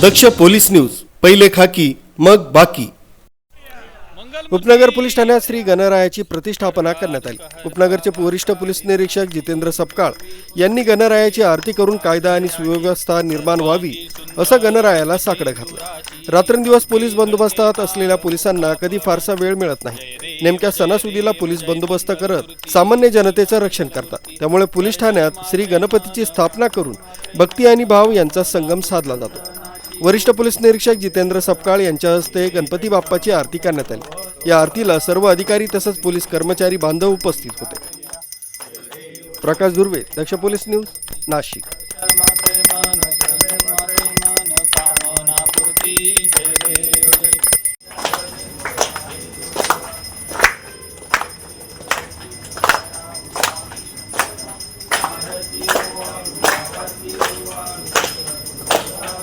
दक्ष police news पहिले खाकी मग बाकी. उपनगर पोलीस ठाण्यात श्री गणरायाची प्रतिष्ठापना करण्यात आली. उपनगरचे वरिष्ठ पोलीस निरीक्षक जितेंद्र सपकाळ यांनी गणरायाची आरती करून कायदा आणि सुव्यवस्था निर्माण व्हावी असं गणरायाला साकडं घातलं. रात्रंदिवस पोलीस बंदोबस्तात असलेल्या पोलिसांना कधी फारसा वेळ मिळत नाही. नेमक्या सणासुदीला पोलीस बंदोबस्त करत सामान्य जनतेचं रक्षण करतात. त्यामुळे पोलीस ठाण्यात श्री गणपतीची स्थापना करून भक्ती आणि भाव यांचा संगम साधला जातो. वरिष्ठ पोलीस निरीक्षक जितेंद्र सपकाळ यांच्या हस्ते गणपती बाप्पाची आरती करण्यात आली या आरतीला सर्व अधिकारी तसंच पोलीस कर्मचारी बांधव उपस्थित होते Prakash Dhurve Daksh police news Nashik